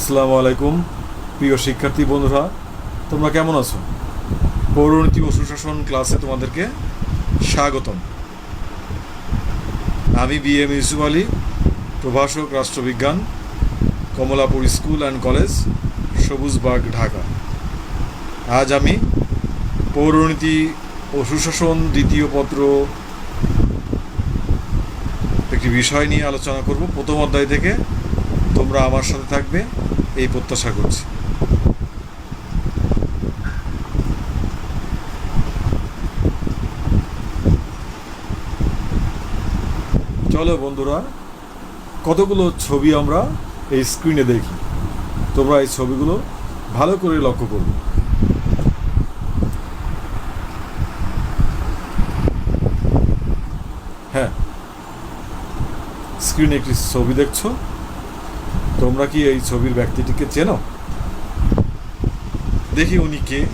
আসসালামু আলাইকুম, প্রিয় শিক্ষার্থী বন্ধুরা, তোমরা কেমন আছো? পৌরনীতি ও সুশাসন ক্লাসে তোমাদেরকে স্বাগতম। আমি বি এম ইউসুফ আলী, প্রভাষক রাষ্ট্রবিজ্ঞান, Kamalapur school and college, Sabujbag, Dhaka. আজ আমি পৌরনীতি ও সুশাসন দ্বিতীয় পত্র একটি বিষয় নিয়ে আলোচনা করব। প্রথম অধ্যায় থেকে তোমরা আমার সাথে থাকবে, এই প্রত্যাশা করছি। চলো বন্ধুরা, কতগুলো ছবি আমরা এই স্ক্রিনে দেখি? তোমরা এই ছবিগুলো ভালো করে লক্ষ্য করবে। হ্যাঁ স্ক্রিনে একটি ছবি দেখছ? তোমরা কি এই ছবির ব্যক্তিটিকে চেনো? দেখি উনি কে।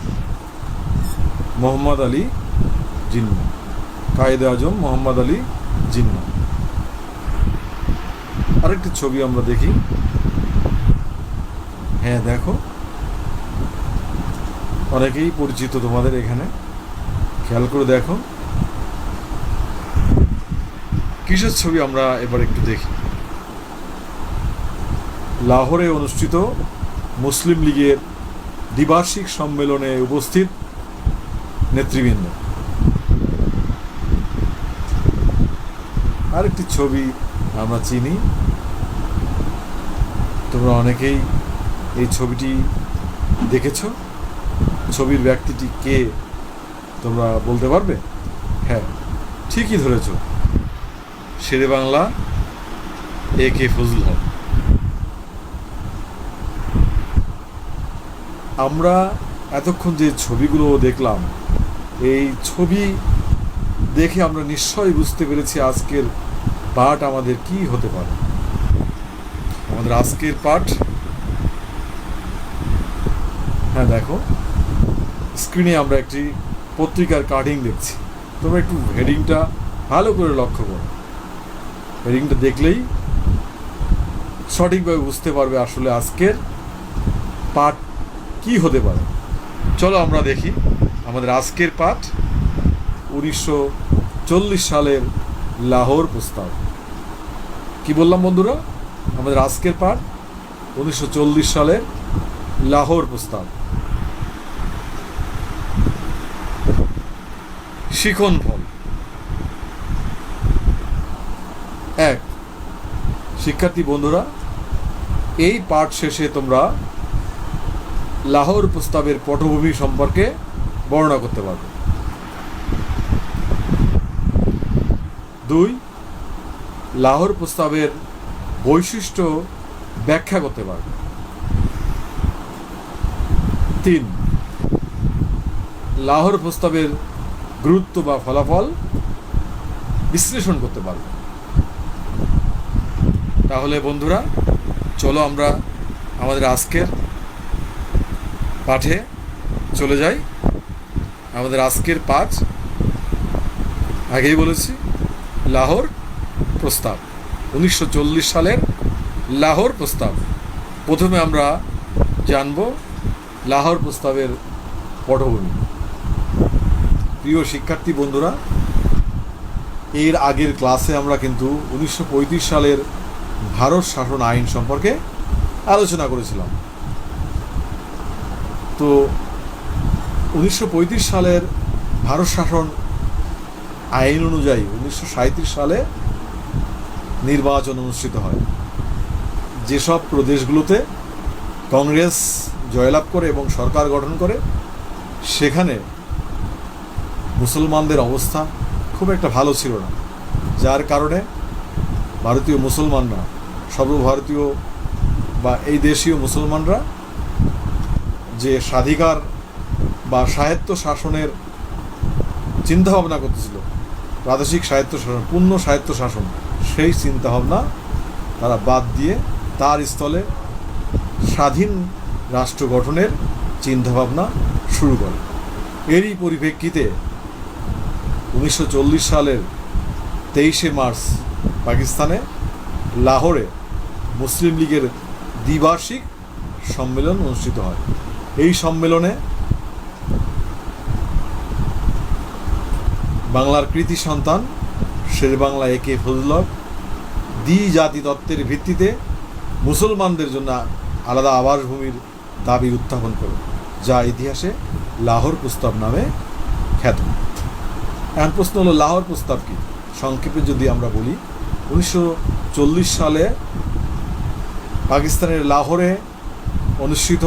মোহাম্মদ আলী জিন্না। কায়েদে আজম মোহাম্মদ আলী জিন্না। আরেকটি ছবি আমরা দেখি। হ্যাঁ দেখো। অনেকেই পরিচিত তোমাদের এখানে। খেয়াল করে দেখো। কিসের ছবি আমরা এবার একটু দেখি? লাহোরে অনুষ্ঠিত মুসলিম লীগের দ্বিবার্ষিক সম্মেলনে উপস্থিত নেতৃবৃন্দ। আরেকটি ছবি আমরা চিনি। তোমরা অনেকেই এই ছবিটি দেখেছ। ছবির ব্যক্তিটি কে, তোমরা বলতে পারবে? হ্যাঁ ঠিকই ধরেছ। শেরে বাংলা এ কে ফজল হক। আমরা এতক্ষণ যে ছবিগুলো দেখলাম, এই ছবি দেখে আমরা নিশ্চয়ই বুঝতে পেরেছি আজকের পাঠ আমাদের কি হতে পারে। আমাদের আজকের পাঠ হ্যাঁ দেখো, স্ক্রিনে আমরা একটি পত্রিকার কাটিং দেখছি। তোমরা একটু হেডিংটা ভালো করে লক্ষ্য করো। হেডিংটা দেখলেই সঠিকভাবে বুঝতে পারবে আসলে আজকের পাঠ কি হতে পারে? চলো আমরা দেখি। আমাদের আজকের পাঠ উনিশশো চল্লিশ সালের লাহোর প্রস্তাব। কি বললাম বন্ধুরা? আমাদের আজকের পাঠ উনিশশো চল্লিশ সালের লাহোর প্রস্তাব। শিখন ফল। এক। শিক্ষার্থী বন্ধুরা, এই পাঠ শেষে তোমরা লাহোর প্রস্তাবের পটভূমি সম্পর্কে বর্ণনা করতে পারবে। দুই, লাহোর প্রস্তাবের বৈশিষ্ট্য ব্যাখ্যা করতে পারবে। তিন, লাহোর প্রস্তাবের গুরুত্ব বা ফলাফল বিশ্লেষণ করতে পারবে। তাহলে বন্ধুরা, চলো আমরা আমাদের আজকের পাঠে চলে যাই। আমাদের আজকের পাঠ আগেই বলেছি, লাহোর প্রস্তাব। উনিশশো চল্লিশ সালের লাহোর প্রস্তাব। প্রথমে আমরা জানব লাহোর প্রস্তাবের পটভূমি। প্রিয় শিক্ষার্থী বন্ধুরা, এর আগের ক্লাসে আমরা কিন্তু উনিশশো পঁয়ত্রিশ সালের ভারত শাসন আইন সম্পর্কে আলোচনা করেছিলাম। তো উনিশশো পঁয়ত্রিশ সালের ভারত শাসন আইন অনুযায়ী উনিশশো সাঁইত্রিশ সালে নির্বাচন অনুষ্ঠিত হয়। যেসব প্রদেশগুলোতে কংগ্রেস জয়লাভ করে এবং সরকার গঠন করে, সেখানে মুসলমানদের অবস্থা খুব একটা ভালো ছিল না, যার কারণে ভারতীয় মুসলমানরা, সর্বভারতীয় বা এই দেশীয় মুসলমানরা যে স্বাধিকার বা সাহিত্য শাসনের চিন্তাভাবনা করতেছিল, প্রাদেশিক সাহিত্য শাসন পূর্ণ সাহিত্য শাসন সেই চিন্তাভাবনা তারা বাদ দিয়ে তার স্থলে স্বাধীন রাষ্ট্র গঠনের চিন্তাভাবনা শুরু করে। এরই পরিপ্রেক্ষিতে উনিশশো চল্লিশ সালের তেইশে মার্চ পাকিস্তানে লাহোরে মুসলিম লীগের দ্বিবার্ষিক সম্মেলন অনুষ্ঠিত হয়। এই সম্মেলনে বাংলার কৃতি সন্তান শের বাংলা একে ফজলক দ্বি জাতি তত্ত্বের ভিত্তিতে মুসলমানদের জন্য আলাদা আবাসভূমির দাবি উত্থাপন করে, যা ইতিহাসে লাহোর প্রস্তাব নামে খ্যাত। এখন প্রশ্ন হলো, লাহোর প্রস্তাব কি? সংক্ষেপে যদি আমরা বলি, উনিশশো চল্লিশ সালে পাকিস্তানের লাহোরে অনুষ্ঠিত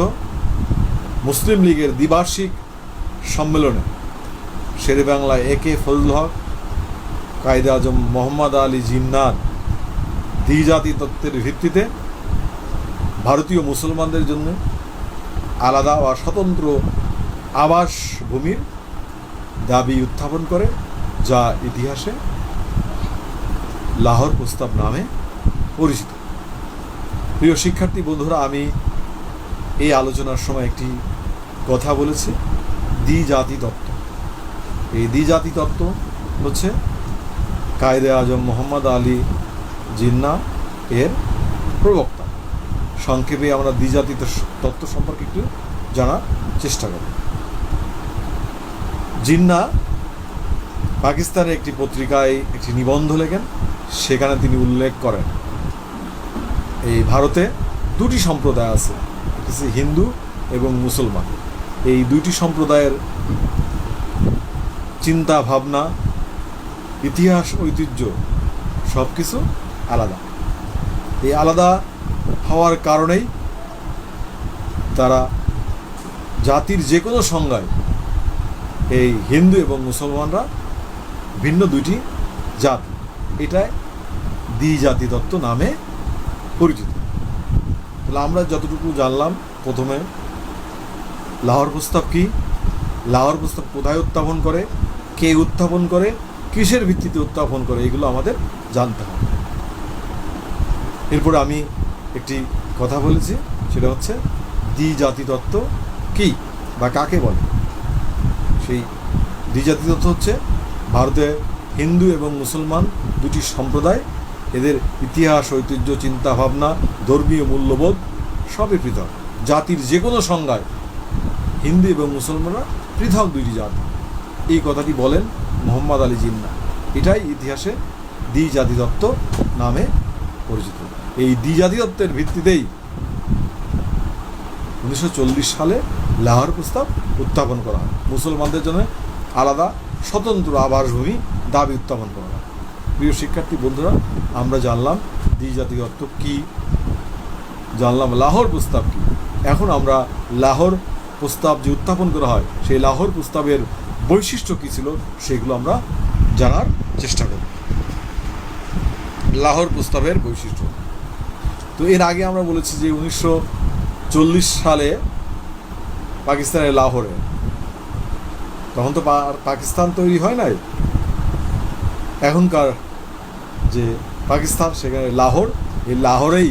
মুসলিম লীগের দ্বিবার্ষিক সম্মেলনে শেরে বাংলায় এ কে ফজল হক কায়দে আজম মোহাম্মদ আলী জিন্নার দ্বিজাতি তত্ত্বের ভিত্তিতে ভারতীয় মুসলমানদের জন্য আলাদা বা স্বতন্ত্র আবাস ভূমির দাবি উত্থাপন করে, যা ইতিহাসে লাহোর প্রস্তাব নামে পরিচিত। প্রিয় শিক্ষার্থী বন্ধুরা, আমি এই আলোচনার সময় একটি কথা বলেছি দ্বিজাতি তত্ত্ব এই দ্বিজাতি তত্ত্ব হচ্ছে কায়দে আজম মোহাম্মদ আলী জিন্না এর প্রবক্তা। সংক্ষেপে আমরা দ্বিজাতি তত্ত্ব সম্পর্কে একটু জানার চেষ্টা করব। জিন্না পাকিস্তানের একটি পত্রিকায় একটি নিবন্ধ লেখেন, সেখানে তিনি উল্লেখ করেন, এই ভারতে দুটি সম্প্রদায় আছে হিন্দু এবং মুসলমান। এই দুইটি সম্প্রদায়ের চিন্তা, ভাবনা, ইতিহাস, ঐতিহ্য সব কিছু আলাদা। এই আলাদা হওয়ার কারণেই তারা জাতির যে কোনো সংজ্ঞায় এই হিন্দু এবং মুসলমানরা ভিন্ন দুইটি জাতি, এটাই দ্বিজাতি তত্ত্ব নামে পরিচিত। তাহলে আমরা যতটুকু জানলাম প্রথমে, লাহোর প্রস্তাব কি? লাহোর প্রস্তাব কোথায় উত্থাপন করে? কে উত্থাপন করে? কিসের ভিত্তিতে উত্থাপন করে? এগুলো আমাদের জানতে হবে। এরপর আমি একটি কথা বলেছি, সেটা হচ্ছে দ্বিজাতি তত্ত্ব কি বা কাকে বলে? সেই দ্বিজাতি তত্ত্ব হচ্ছে ভারতে হিন্দু এবং মুসলমান দুটি সম্প্রদায়। এদের ইতিহাস, ঐতিহ্য, চিন্তা, ভাবনা ধর্মীয় মূল্যবোধ সবই পৃথক। জাতির যে কোনো সংজ্ঞায় হিন্দু এবং মুসলমানরা পৃথক দুইটি জাতি। এই কথাটি বলেন মোহাম্মদ আলী জিন্না। এটাই ইতিহাসে দ্বিজাতি তত্ত্ব নামে পরিচিত। এই দ্বিজাতি তত্ত্বের ভিত্তিতেই উনিশশো চল্লিশ সালে লাহোর প্রস্তাব উত্থাপন করা হয়। মুসলমানদের জন্য আলাদা স্বতন্ত্র আবাসভূমি দাবি উত্থাপন করা হয়। প্রিয় শিক্ষার্থী বন্ধুরা, আমরা জানলাম দ্বিজাতি তত্ত্ব কী জানলাম লাহোর প্রস্তাব কী? এখন আমরা লাহোর প্রস্তাব যে উত্থাপন করা হয়, সেই লাহোর প্রস্তাবের বৈশিষ্ট্য কী ছিল সেগুলো আমরা জানার চেষ্টা করব। লাহোর প্রস্তাবের বৈশিষ্ট্য। তো এর আগে আমরা বলেছি যে উনিশশো চল্লিশ সালে পাকিস্তানের লাহোরে, তখন তো পাকিস্তান তৈরি হয় নাই। এখনকার যে পাকিস্তান, সেখানে লাহোর, এই লাহোরেই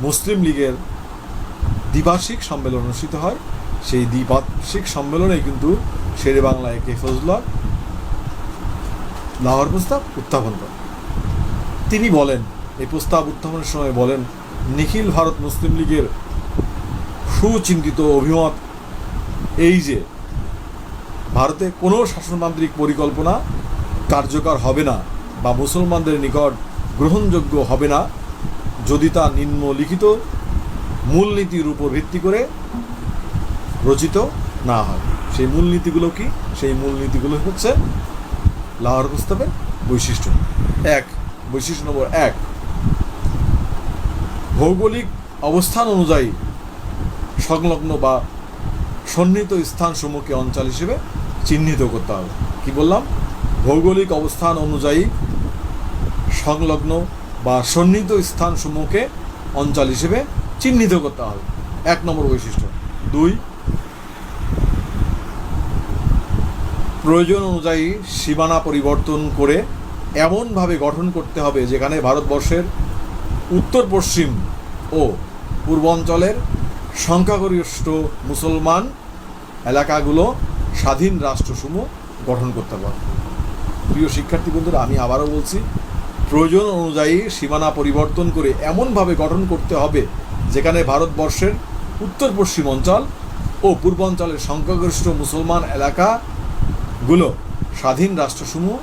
মুসলিম লীগের দ্বিবার্ষিক সম্মেলন অনুষ্ঠিত হয়। সেই দ্বিবার্ষিক সম্মেলনে কিন্তু শেরে বাংলায় কে ফজলা লাহোর প্রস্তাব উত্থাপন করেন। তিনি বলেন, এই প্রস্তাব উত্থাপনের সময় বলেন, নিখিল ভারত মুসলিম লীগের সুচিন্তিত অভিমত এই যে, ভারতে কোনো শাসনতান্ত্রিক পরিকল্পনা কার্যকর হবে না বা মুসলমানদের নিকট গ্রহণযোগ্য হবে না যদি তা নিম্নলিখিত মূলনীতির উপর ভিত্তি করে রচিত না হয়। সেই মূলনীতিগুলো কি? সেই মূলনীতিগুলো হচ্ছে লাহোর প্রস্তাবের বৈশিষ্ট্য। এক, বৈশিষ্ট্য নম্বর এক, ভৌগোলিক অবস্থান অনুযায়ী সংলগ্ন বা সন্নিহিত স্থানসমূহকে অঞ্চল হিসেবে চিহ্নিত করতে হবে। কি বললাম? ভৌগোলিক অবস্থান অনুযায়ী সংলগ্ন বা সন্নিহিত স্থানসমূহকে অঞ্চল হিসেবে চিহ্নিত করতে হবে। এক নম্বর বৈশিষ্ট্য। দুই, প্রয়োজন অনুযায়ী সীমানা পরিবর্তন করে এমনভাবে গঠন করতে হবে যেখানে ভারতবর্ষের উত্তর, পশ্চিম ও পূর্বাঞ্চলের সংখ্যাগরিষ্ঠ মুসলমান এলাকাগুলো স্বাধীন রাষ্ট্রসমূহ গঠন করতে পারবে প্রিয় শিক্ষার্থী বন্ধুরা, আমি আবারও বলছি প্রয়োজন অনুযায়ী সীমানা পরিবর্তন করে এমনভাবে গঠন করতে হবে, যেখানে ভারতবর্ষের উত্তর পশ্চিম অঞ্চল ও পূর্বাঞ্চলের সংখ্যাগরিষ্ঠ মুসলমান এলাকাগুলো স্বাধীন রাষ্ট্রসমূহ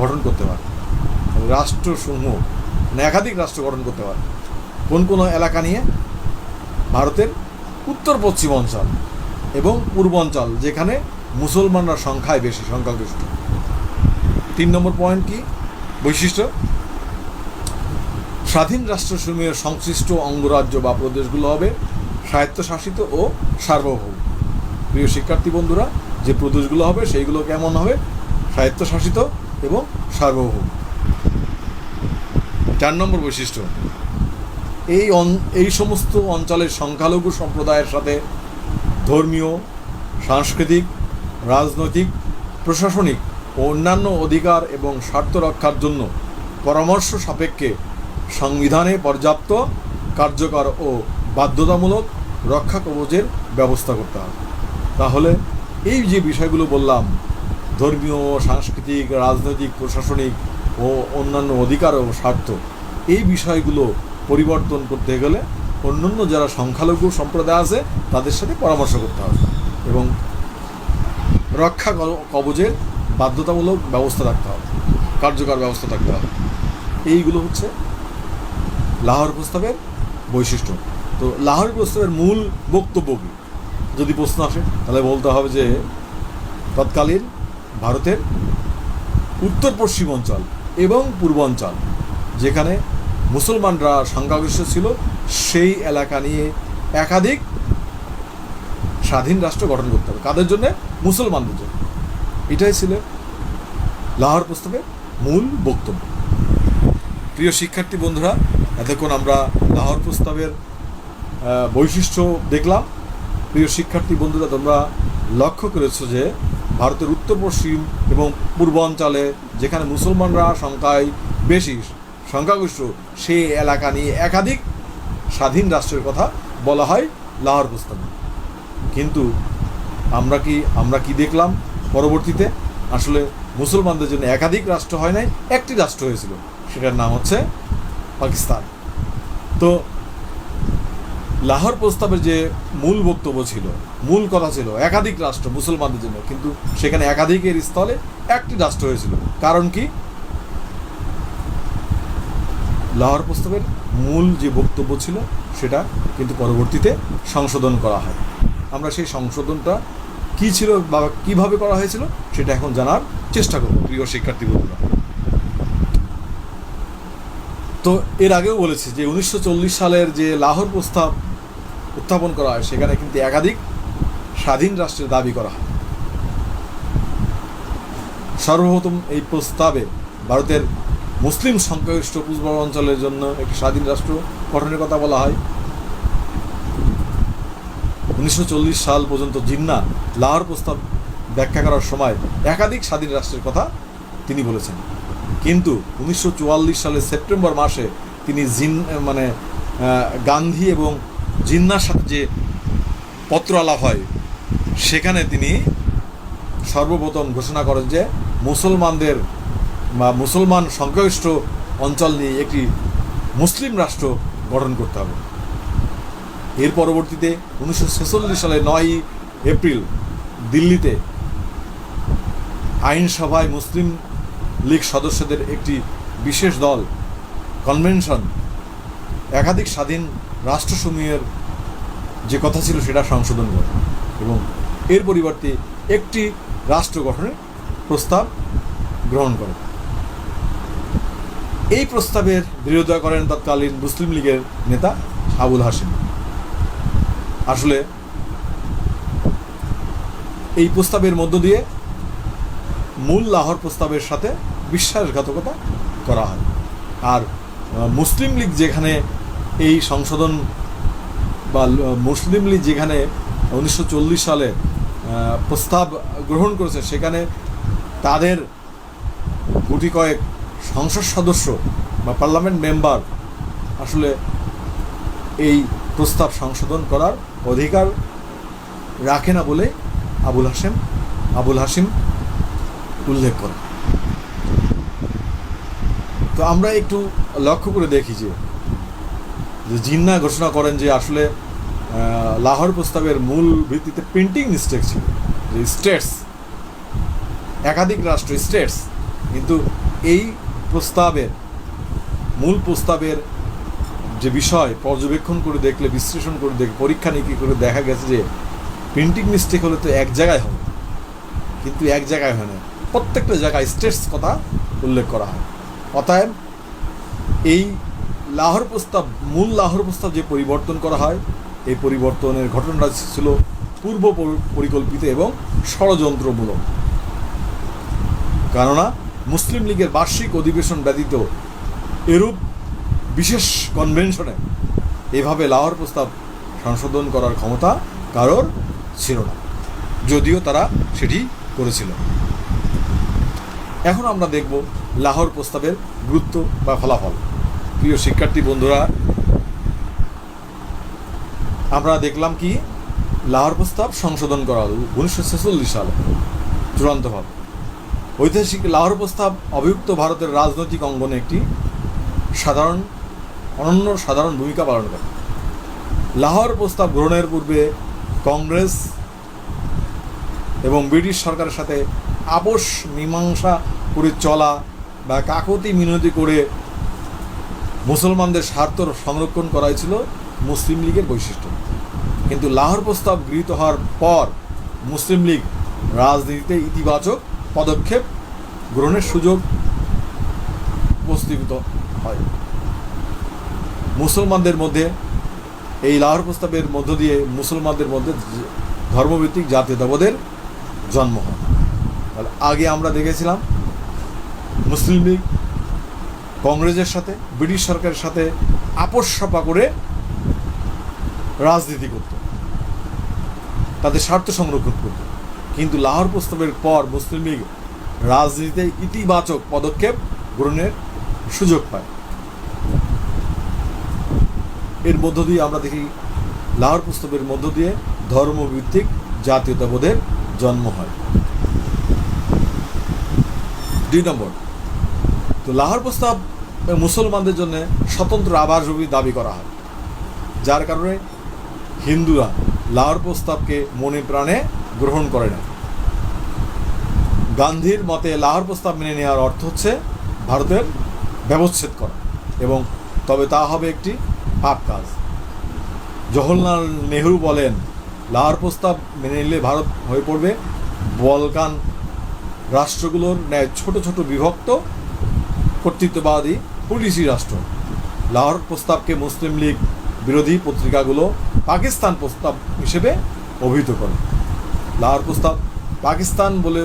গঠন করতে পারে। রাষ্ট্রসমূহ মানে একাধিক রাষ্ট্র গঠন করতে পারে। কোন কোন এলাকা নিয়ে? ভারতের উত্তর পশ্চিম অঞ্চল এবং পূর্বাঞ্চল, যেখানে মুসলমানরা সংখ্যায় বেশি, সংখ্যাগরিষ্ঠ। তিন নম্বর পয়েন্ট কি? বৈশিষ্ট্য? স্বাধীন রাষ্ট্রসমূহের সংশ্লিষ্ট অঙ্গরাজ্য বা প্রদেশগুলো হবে স্বায়ত্তশাসিত ও সার্বভৌম। প্রিয় শিক্ষার্থী বন্ধুরা, যে প্রদেশগুলো হবে সেইগুলো কেমন হবে? স্বায়ত্তশাসিত এবং সার্বভৌম। চার নম্বর বৈশিষ্ট্য। এই এই সমস্ত অঞ্চলের সংখ্যালঘু সম্প্রদায়ের সাথে ধর্মীয়, সাংস্কৃতিক, রাজনৈতিক, প্রশাসনিক ও অন্যান্য অধিকার এবং স্বার্থ রক্ষার জন্য পরামর্শ সাপেক্ষে সংবিধানে পর্যাপ্ত, কার্যকর ও বাধ্যতামূলক রক্ষা কবচের ব্যবস্থা করতে হবে। তাহলে এই যে বিষয়গুলো বললাম, ধর্মীয়, সাংস্কৃতিক, রাজনৈতিক, প্রশাসনিক ও অন্যান্য অধিকার ও স্বার্থ, এই বিষয়গুলো পরিবর্তন করতে গেলে অন্যান্য যারা সংখ্যালঘু সম্প্রদায় আছে, তাদের সাথে পরামর্শ করতে হবে এবং রক্ষা কবচের বাধ্যতামূলক ব্যবস্থা রাখতে হবে, কার্যকর ব্যবস্থা থাকতে হবে। এইগুলো হচ্ছে লাহোর প্রস্তাবের বৈশিষ্ট্য। তো লাহোর প্রস্তাবের মূল বক্তব্য কী? যদি প্রশ্ন আসে, তাহলে বলতে হবে যে, তৎকালীন ভারতের উত্তর পশ্চিম অঞ্চল এবং পূর্বাঞ্চল, যেখানে মুসলমানরা সংখ্যাগরিষ্ঠ ছিল, সেই এলাকা নিয়ে একাধিক স্বাধীন রাষ্ট্র গঠন করতে হবে। কাদের জন্যে? মুসলমানদের জন্য। এটাই ছিল লাহোর প্রস্তাবের মূল বক্তব্য। প্রিয় শিক্ষার্থী বন্ধুরা, এতক্ষণ আমরা লাহোর প্রস্তাবের বৈশিষ্ট্য দেখলাম। প্রিয় শিক্ষার্থী বন্ধুরা, তোমরা লক্ষ্য করেছ যে ভারতের উত্তর, পশ্চিম এবং পূর্বাঞ্চলে যেখানে মুসলমানরা সংখ্যায় বেশি, সংখ্যাগরিষ্ঠ, সেই এলাকা নিয়ে একাধিক স্বাধীন রাষ্ট্রের কথা বলা হয় লাহোর প্রস্তাবে। কিন্তু আমরা কি আমরা কি দেখলাম? পরবর্তীতে আসলে মুসলমানদের জন্য একাধিক রাষ্ট্র হয় নাই, একটি রাষ্ট্র হয়েছিল। সেটার নাম হচ্ছে পাকিস্তান। তো লাহোর প্রস্তাবের যে মূল বক্তব্য ছিল, মূল কথা ছিল একাধিক রাষ্ট্র মুসলমানদের জন্য, কিন্তু সেখানে একাধিকের স্থলে একটি রাষ্ট্র হয়েছিল। কারণ কি? লাহোর প্রস্তাবের মূল যে বক্তব্য ছিল, সেটা কিন্তু পরবর্তীতে সংশোধন করা হয়। আমরা সেই সংশোধনটা কী ছিল বা কীভাবে করা হয়েছিল সেটা এখন জানার চেষ্টা করব। প্রিয় শিক্ষার্থী বন্ধুরা। তো এর আগেও বলেছি যে উনিশশো চল্লিশ সালের যে লাহোর প্রস্তাব উত্থাপন করা হয় সেখানে কিন্তু একাধিক স্বাধীন রাষ্ট্রের দাবি করা হয়। সর্বপ্রথম এই প্রস্তাবে ভারতের মুসলিম সংখ্যাগরিষ্ঠ পূর্বাঞ্চলের জন্য একটি স্বাধীন রাষ্ট্র গঠনের কথা বলা হয়। উনিশশো চল্লিশ সাল পর্যন্ত জিন্না লাহোর প্রস্তাব ব্যাখ্যা করার সময় একাধিক স্বাধীন রাষ্ট্রের কথা তিনি বলেছেন। কিন্তু উনিশশো চুয়াল্লিশ সালের সেপ্টেম্বর মাসে তিনি জিন মানে গান্ধী এবং জিন্নার সাথে যে পত্র আলাপ হয়, সেখানে তিনি সর্বপ্রথম ঘোষণা করেন যে মুসলমানদের বা মুসলমান সংখ্যাগরিষ্ঠ অঞ্চল নিয়ে একটি মুসলিম রাষ্ট্র গঠন করতে হবে। এর পরবর্তীতে উনিশশো ছেচল্লিশ সালে নয়ই এপ্রিল দিল্লিতে আইনসভায় মুসলিম লীগ সদস্যদের একটি বিশেষ দল কনভেনশন একাধিক স্বাধীন রাষ্ট্রসমূহের যে কথা ছিল সেটা সংশোধন করে এবং এর পরিবর্তে একটি রাষ্ট্র গঠনের প্রস্তাব গ্রহণ করে। এই প্রস্তাবের বিরোধিতা করেন তৎকালীন মুসলিম লীগের নেতা আবুল হাসিম আসলে এই প্রস্তাবের মধ্য দিয়ে মূল লাহোর প্রস্তাবের সাথে বিশ্বাসঘাতকতা করা হয়। আর মুসলিম লীগ যেখানে এই সংশোধন বা মুসলিম লীগ যেখানে উনিশশো চল্লিশ সালে প্রস্তাব গ্রহণ করেছে, সেখানে তাদের গুটি কয়েক সংসদ সদস্য বা পার্লামেন্ট মেম্বার আসলে এই প্রস্তাব সংশোধন করার অধিকার রাখে না বলে আবুল হাসেম আবুল হাসিম উল্লেখ করে তো আমরা একটু লক্ষ্য করে দেখি যে যে জিন্না ঘোষণা করেন যে আসলে লাহোর প্রস্তাবের মূল ভিত্তিতে প্রিন্টিং মিস্টেক ছিল। যে স্টেটস একাধিক রাষ্ট্র স্টেটস কিন্তু এই প্রস্তাবের, মূল প্রস্তাবের যে বিষয় পর্যবেক্ষণ করে দেখলে, বিশ্লেষণ করে দেখ পরীক্ষা নিরীক্ষা করে দেখা গেছে যে প্রিন্টিং মিস্টেক হলে তো এক জায়গায় হবে কিন্তু এক জায়গায় হয় না। প্রত্যেকটা জায়গায় স্টেটস কথা উল্লেখ করা হয়। অতএব এই লাহোর প্রস্তাব, মূল লাহোর প্রস্তাব যে পরিবর্তন করা হয়, এই পরিবর্তনের ঘটনাটা ছিল পূর্ব পরিকল্পিত এবং ষড়যন্ত্রমূলক। কেননা, মুসলিম লীগের বার্ষিক অধিবেশন ব্যতীত এরূপ বিশেষ কনভেনশনে এভাবে লাহোর প্রস্তাব সংশোধন করার ক্ষমতা কারোর ছিল না, যদিও তারা সেটি করেছিল। এখন আমরা দেখব লাহোর প্রস্তাবের গুরুত্ব বা ফলাফল। প্রিয় শিক্ষার্থী বন্ধুরা, আমরা দেখলাম কি, লাহোর প্রস্তাব সংশোধন করা হলো উনিশশো ছেচল্লিশ সালে, চূড়ান্তভাবে। ঐতিহাসিক লাহোর প্রস্তাব অভিযুক্ত ভারতের রাজনৈতিক অঙ্গনে একটি সাধারণ অনন্য সাধারণ ভূমিকা পালন করে লাহোর প্রস্তাব গ্রহণের পূর্বে কংগ্রেস এবং ব্রিটিশ সরকারের সাথে আপোষ, মীমাংসা করে চলা বা কাকতি মিনতি করে মুসলমানদের স্বার্থ সংরক্ষণ করাই ছিল মুসলিম লীগের বৈশিষ্ট্য। কিন্তু লাহোর প্রস্তাব গৃহীত হওয়ার পর মুসলিম লীগ রাজনীতিতে ইতিবাচক পদক্ষেপ গ্রহণের সুযোগ উপস্থিত হয়। মুসলমানদের মধ্যে, এই লাহোর প্রস্তাবের মধ্য দিয়ে মুসলমানদের মধ্যে ধর্মভিত্তিক জাতীয়তাবোধের জন্ম হয়। তাহলে আগে আমরা দেখেছিলাম, মুসলিম লীগ কংগ্রেসের সাথে, ব্রিটিশ সরকারের সাথে আপোষ সপা করে রাজনীতি করত। তাদের স্বার্থ সংরক্ষণ করত। কিন্তু লাহোর প্রস্তাবের পর মুসলিম লীগ রাজনীতিতে ইতিবাচক পদক্ষেপ গ্রহণের সুযোগ পায়। এর মধ্য দিয়ে আমরা দেখি লাহোর প্রস্তাবের মধ্য দিয়ে ধর্মভিত্তিক জাতীয়তাবোধের জন্ম হয়। দুই নম্বর, তো লাহোর প্রস্তাব মুসলমানদের জন্য স্বতন্ত্র আবাসভূমি দাবি করা হয়, যার কারণে হিন্দুরা লাহোর প্রস্তাবকে মনে প্রাণে গ্রহণ করে না। গান্ধীর মতে লাহোর প্রস্তাব মেনে নেওয়ার অর্থ হচ্ছে ভারতের ব্যবচ্ছেদ করা, এবং তবে তা হবে একটি পাপ কাজ। জওহরলাল নেহরু বলেন, লাহোর প্রস্তাব মেনে নিলে ভারত হয়ে পড়বে। বলকান রাষ্ট্রগুলোর ন্যায় ছোট ছোট বিভক্ত কর্তৃত্ববাদী পুলিশি রাষ্ট্র। লাহোর প্রস্তাবকে মুসলিম লীগ বিরোধী পত্রিকাগুলো পাকিস্তান প্রস্তাব হিসেবে অভিহিত করে। লাহোর প্রস্তাব পাকিস্তান বলে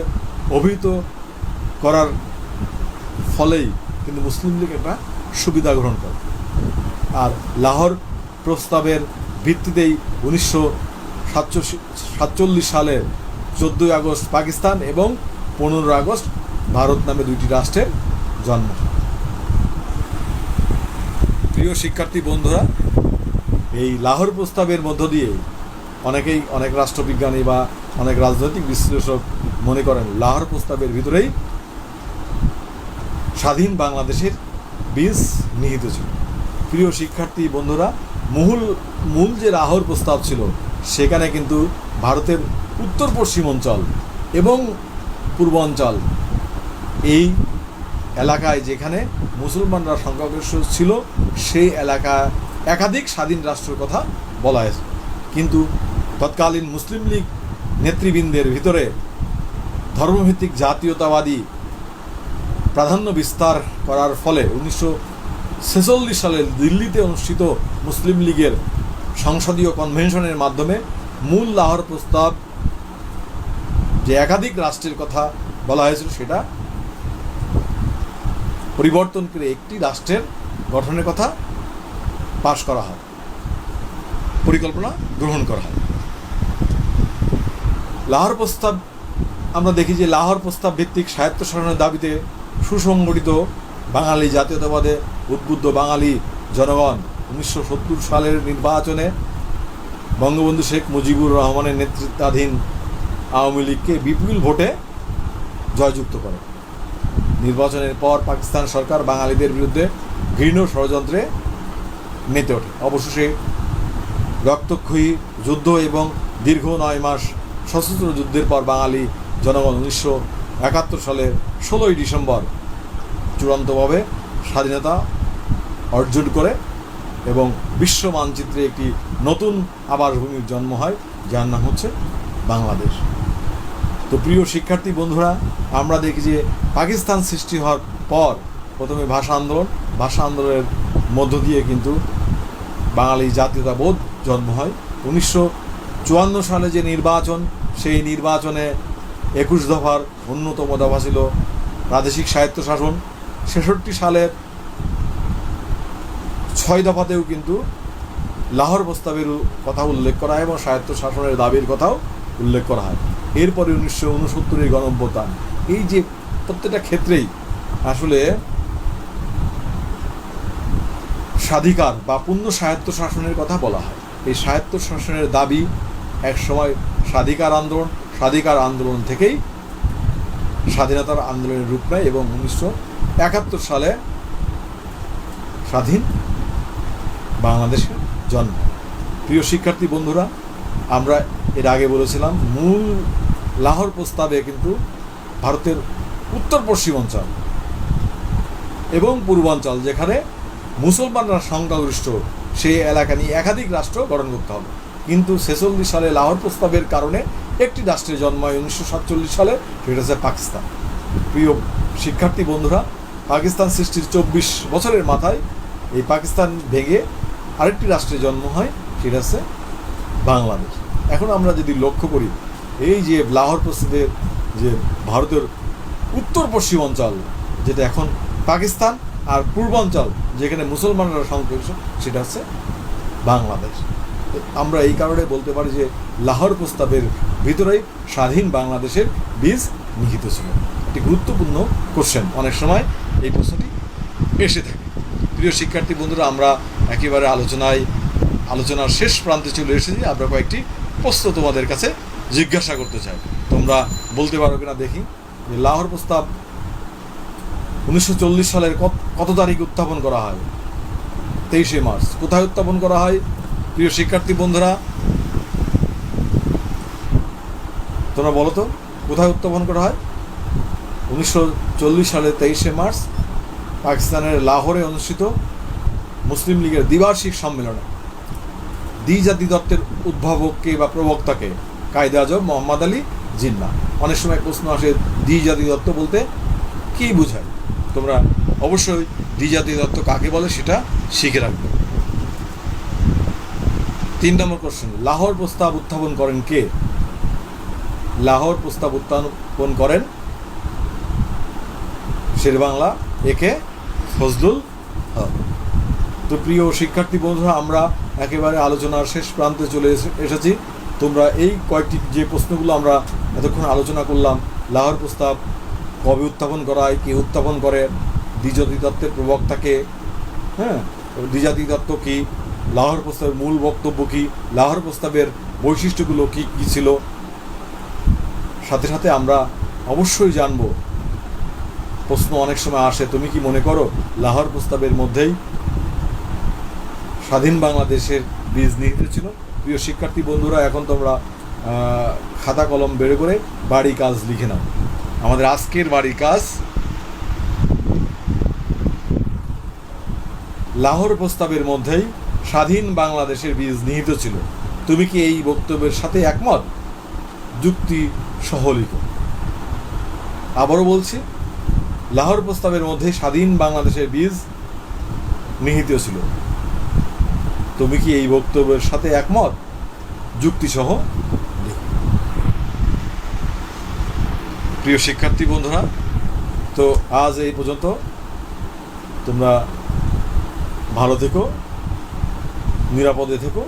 অভিহিত করার ফলেই কিন্তু মুসলিম লীগ একটা সুবিধা গ্রহণ করে। আর লাহোর প্রস্তাবের ভিত্তিতেই উনিশশো সাতচল্লিশ সালের চোদ্দোই আগস্ট পাকিস্তান এবং পনেরোই আগস্ট ভারত নামে দুইটি রাষ্ট্রের জন্ম। প্রিয় শিক্ষার্থী বন্ধুরা, এই লাহোর প্রস্তাবের মধ্য দিয়ে অনেকেই অনেক রাষ্ট্রবিজ্ঞানী বা অনেক রাজনৈতিক বিশ্লেষক মনে করেন, লাহোর প্রস্তাবের ভিতরেই স্বাধীন বাংলাদেশের বীজ নিহিত ছিল। প্রিয় শিক্ষার্থী বন্ধুরা মূল মূল যে লাহোর প্রস্তাব ছিল, সেখানে কিন্তু ভারতের উত্তর পশ্চিম অঞ্চল এবং পূর্বাঞ্চল এই এলাকায় যেখানে মুসলমানরা সংখ্যাগরিষ্ঠ ছিল, সেই এলাকা একাধিক স্বাধীন রাষ্ট্রের কথা বলা হয়েছে। কিন্তু তৎকালীন মুসলিম লীগ নেতৃবৃন্দের ভিতরে ধর্মভিত্তিক জাতীয়তাবাদী প্রাধান্য বিস্তার করার ফলে উনিশশো ছেচল্লিশ সালে দিল্লিতে অনুষ্ঠিত মুসলিম লীগের সংসদীয় কনভেনশনের মাধ্যমে মূল লাহোর প্রস্তাব যে একাধিক রাষ্ট্রের কথা বলা হয়েছিল সেটা পরিবর্তন করে একটি রাষ্ট্রের গঠনের কথা পাশ করা হয়, পরিকল্পনা গ্রহণ করা হয়। লাহোর প্রস্তাব, আমরা দেখি যে লাহোর প্রস্তাব ভিত্তিক স্বায়ত্তশাসনের দাবিতে সুসংগঠিত বাঙালি জাতীয়তাবাদে উদ্বুদ্ধ বাঙালি জনগণ উনিশশো সত্তর সালের নির্বাচনে বঙ্গবন্ধু শেখ মুজিবুর রহমানের নেতৃত্বাধীন আওয়ামী লীগকে বিপুল ভোটে জয়যুক্ত করে। নির্বাচনের পর পাকিস্তান সরকার বাঙালিদের বিরুদ্ধে ঘৃণ ষড়যন্ত্রে মেতে ওঠে। অবশেষে রক্তক্ষয়ী যুদ্ধ এবং দীর্ঘ নয় মাস সশস্ত্র যুদ্ধের পর বাঙালি জনগণ উনিশশো একাত্তর সালের ষোলোই ডিসেম্বর চূড়ান্তভাবে স্বাধীনতা অর্জন করে এবং বিশ্ব মানচিত্রে একটি নতুন আবাসভূমির জন্ম হয়, যার নাম হচ্ছে বাংলাদেশ। তো প্রিয় শিক্ষার্থী বন্ধুরা, আমরা দেখি যে পাকিস্তান সৃষ্টি হওয়ার পর প্রথমে ভাষা আন্দোলন, ভাষা আন্দোলনের মধ্য দিয়ে কিন্তু বাঙালি জাতীয়তাবোধ জন্ম হয়। উনিশশো চুয়ান্ন সালে যে নির্বাচন, সেই নির্বাচনে একুশ দফার অন্যতম দফা ছিল প্রাদেশিক স্বায়ত্তশাসন। ছেষট্টি সালের ছয় দফাতেও কিন্তু লাহোর প্রস্তাবের কথা উল্লেখ করা হয় এবং স্বায়ত্তশাসনের দাবির কথাও উল্লেখ করা হয়। এরপরে উনিশশো উনসত্তরের গণভ্যতান এই যে প্রত্যেকটা ক্ষেত্রেই আসলে স্বাধিকার বা পূর্ণ স্বায়ত্ত শাসনের কথা বলা হয়। এই স্বায়ত্ত শাসনের দাবি এক সময় স্বাধিকার আন্দোলন স্বাধিকার আন্দোলন থেকেই স্বাধীনতার আন্দোলনের রূপ নেয় এবং উনিশশো একাত্তর সালে স্বাধীন বাংলাদেশের জন্ম। প্রিয় শিক্ষার্থী বন্ধুরা, আমরা এর আগে বলেছিলাম, মূল লাহোর প্রস্তাবে কিন্তু ভারতের উত্তর পশ্চিম অঞ্চল এবং পূর্বাঞ্চল, যেখানে মুসলমানরা সংখ্যাগরিষ্ঠ, সেই এলাকা নিয়ে একাধিক রাষ্ট্র গঠন করতে হবে। কিন্তু ছেচল্লিশ সালে লাহোর প্রস্তাবের কারণে একটি রাষ্ট্রের জন্ম হয় উনিশশো সাতচল্লিশ সালে, সেটা হচ্ছে পাকিস্তান। প্রিয় শিক্ষার্থী বন্ধুরা পাকিস্তান সৃষ্টির চব্বিশ বছরের মাথায় এই পাকিস্তান ভেঙে আরেকটি রাষ্ট্রের জন্ম হয়, সেটা হচ্ছে বাংলাদেশ। এখন আমরা যদি লক্ষ্য করি, এই যে লাহোর প্রস্তাবের যে ভারতের উত্তর পশ্চিম অঞ্চল, যেটা এখন পাকিস্তান, আর পূর্বাঞ্চল যেখানে মুসলমানরা সংখ্যাংশ সেটা হচ্ছে বাংলাদেশ। আমরা এই কারণে বলতে পারি যে লাহোর প্রস্তাবের ভিতরেই স্বাধীন বাংলাদেশের বীজ নিহিত ছিল। একটি গুরুত্বপূর্ণ কোশ্চেন অনেক সময় এই প্রশ্নটি এসে থাকে। প্রিয় শিক্ষার্থী বন্ধুরা, আমরা একেবারে আলোচনায়, আলোচনার শেষ প্রান্তে চলে এসেছি। আমরা কয়েকটি প্রশ্ন তোমাদের কাছে জিজ্ঞাসা করতে চাই। তোমরা বলতে পারো কিনা দেখি। যে লাহোর প্রস্তাব উনিশশো চল্লিশ সালের কত কত তারিখ উত্থাপন করা হয়? তেইশে মার্চ। কোথায় উত্থাপন করা হয়? প্রিয় শিক্ষার্থী বন্ধুরা, তোমরা বলো তো, কোথায় উত্থাপন করা হয়? উনিশশো চল্লিশ সালের তেইশে মার্চ পাকিস্তানের লাহোরে অনুষ্ঠিত মুসলিম লীগের দ্বিবার্ষিক সম্মেলনে দ্বিজাতি দত্তের উদ্ভাবককে বা প্রবক্তাকে কায়দে আজম মোহাম্মদ আলী জিন্না। অনেক সময় প্রশ্ন আসে, দ্বিজাতি দত্ত বলতে কী বোঝায়? তোমরা অবশ্যই দ্বিজাতি দত্ত কাকে বলে সেটা শিখে রাখবে। তিন নম্বর কোশ্চেন লাহোর প্রস্তাব উত্থাপন করেন কে? লাহোর প্রস্তাব উত্থাপন করেন শেরবাংলা, একে ফজলুল হক। তো প্রিয় শিক্ষার্থী বন্ধুরা, আমরা একেবারে আলোচনার শেষ প্রান্তে চলে এসে- এসেছি। তোমরা এই কয়েকটি যে প্রশ্নগুলো আমরা এতক্ষণ আলোচনা করলাম, লাহোর প্রস্তাব, কবে উত্থাপন করা হয়, কে উত্থাপন করে, দ্বিজাতি তত্ত্বের প্রবক্তাকে হ্যাঁ? দ্বিজাতি তত্ত্ব কী, লাহোর প্রস্তাবের মূল বক্তব্য কী, লাহোর প্রস্তাবের বৈশিষ্ট্যগুলো কী কী ছিল? সাথে সাথে আমরা অবশ্যই জানব প্রশ্ন অনেক সময় আসে, তুমি কি মনে করো লাহোর প্রস্তাবের মধ্যেই স্বাধীন বাংলাদেশের বীজ নিহিত ছিল? প্রিয় শিক্ষার্থী বন্ধুরা, এখন তোমরা খাতা কলম বের করে বাড়ি কাজ লিখে নাও। আমাদের আজকের বাড়ি কাজ লাহোর প্রস্তাবের মধ্যেই স্বাধীন বাংলাদেশের বীজ নিহিত ছিল। তুমি কি এই বক্তব্যের সাথে একমত? যুক্তি সহ লিখো। আবারও বলছি লাহোর প্রস্তাবের মধ্যে স্বাধীন বাংলাদেশের বীজ নিহিত ছিল। তুমি কি এই বক্তব্যের সাথে একমত? যুক্তিসহ। প্রিয় শিক্ষার্থী বন্ধুরা, তো আজ এই পর্যন্ত। তোমরা ভালো থেকো, নিরাপদে থেকো।